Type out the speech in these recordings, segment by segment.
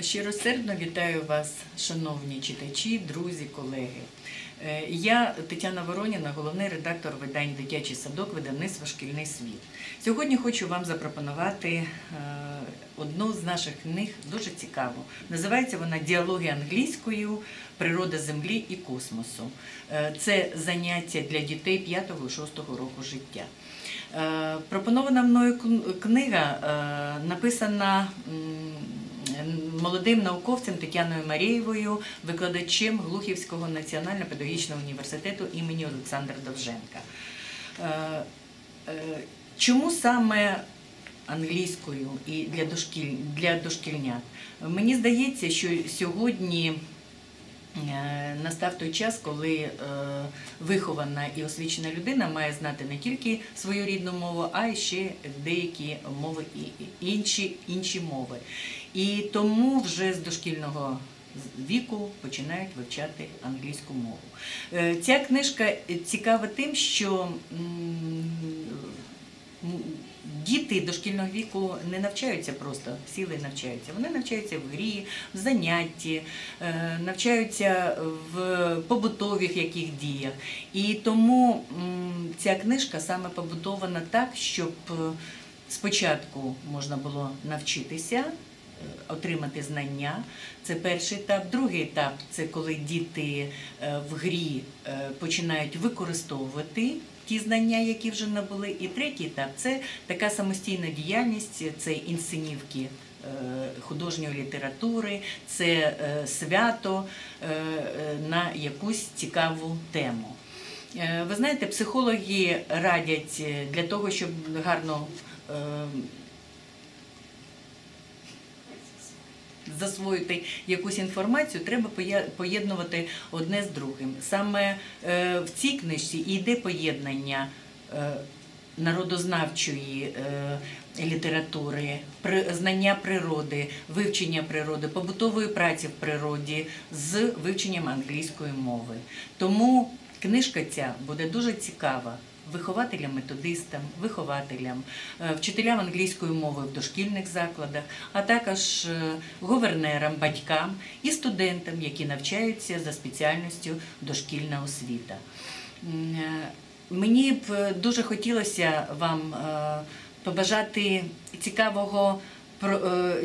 Щиросердно вітаю вас, шановні читачі, друзі, колеги. Е, Я Тетяна Вороніна, головний редактор видань Дитячий садок видавництва Шкільний світ. Сьогодні хочу вам запропонувати е, одну з наших книг дуже цікаву. Називається вона Діалоги англійською, природа землі і космосу. Е, Це заняття для дітей 5-6 року життя. Пропонована мною книга написана молодим науковцем Тетяною Марієвою, викладачем Глухівського національно-педагогічного університету імені Олександра Довженка. Е, е, Чому саме англійською і для, дошкіль... дошкільнят? Мені здається, що сьогодні настав той час, коли е, вихована і освічена людина має знати не тільки свою рідну мову, а й ще деякі мови і інші, інші мови. І тому вже з дошкільного віку починають вивчати англійську мову. Е, Ця книжка цікава тим, що діти дошкільного віку не навчаються просто, сіли навчаються. Вони навчаються в грі, в занятті, е, навчаються в побутових яких діях. І тому ця книжка саме побудована так, щоб е, спочатку можна було навчитися. Отримати знання це перший етап. Другий етап це коли діти е, в грі е, починають використовувати ті знання, які вже набули. І третій етап це така самостійна діяльність, це інсценівки е, художньої літератури, це свято на якусь цікаву тему. Ви знаєте, психологи радять для того, щоб гарно засвоїти якусь інформацію, треба поєднувати одне з другим. Саме е, в цій книжці і йде поєднання е, народознавчої е, літератури, знання природи, вивчення природи, побутової праці в природі з вивченням англійської мови. Тому книжка ця буде дуже цікава. Вихователям, методистам, вихователям, е, вчителям англійської мови в дошкільних закладах, а також е, гувернерам, батькам і студентам, які навчаються за спеціальністю дошкільна освіта. Е, Мені б дуже хотілося вам побажати цікавого про-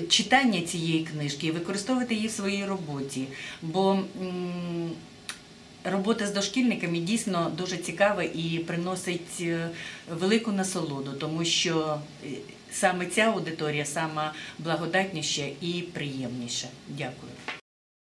читання цієї книжки і використовувати її в своїй роботі. Бо Робота з дошкільниками дійсно дуже цікава і приносить е, велику насолоду, тому що е, саме ця аудиторія сама благодатніша і приємніша. Дякую.